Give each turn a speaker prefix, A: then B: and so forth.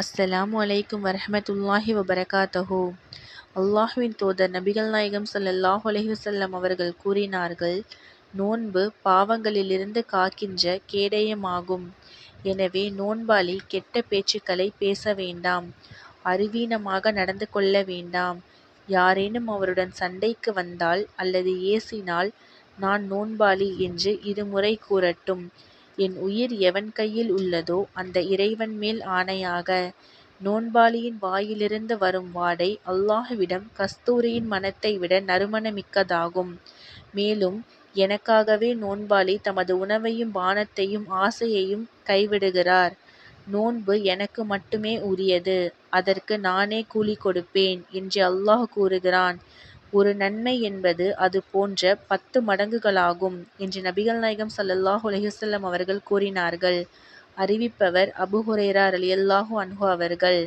A: அஸ்ஸலாமு அலைக்கும் வரஹ்மத்துல்லாஹி வபரகாத்தஹு. அல்லாஹுவின் தோதர் நபிகள் நாயகம் ஸல்லல்லாஹு அலைஹி அவர்கள் கூறினார்கள் நோன்பு பாவங்களிலிருந்து காக்கின்ற கேடயமாகும். எனவே நோன்பாளி கெட்ட பேச்சுக்களை பேச வேண்டாம் அறிவீனமாக நடந்து கொள்ள வேண்டாம். யாரேனும் அவருடன் சண்டைக்கு வந்தால் அல்லது ஏசினால் நான் நோன்பாளி என்று இருமுறை கூறட்டும். என் உயிர் எவன் கையில் உள்ளதோ அந்த இறைவன் மேல் ஆணையாக. நோன்பாளியின் வாயிலிருந்து வரும் வாடை அல்லாஹ்விடம் கஸ்தூரியின் மணத்தை விட நறுமணமிக்கதாகும். மேலும் எனக்காகவே நோன்பாளி தமது உணவையும் பானத்தையும் ஆசையையும் கைவிடுகிறார். நோன்பு எனக்கு மட்டுமே உரியது அதற்கு நானே கூலி கொடுப்பேன் என்று அல்லாஹ் கூறுகிறான். ஒரு நன்மை என்பது அது போன்ற பத்து மடங்குகளாகும் என்று நபிகள் நாயகம் சல்லல்லாஹ் அலைஹி அவர்கள் கூறினார்கள். அறிவிப்பவர் அபூ அலி அல்லாஹு அன்ஹு அவர்கள்.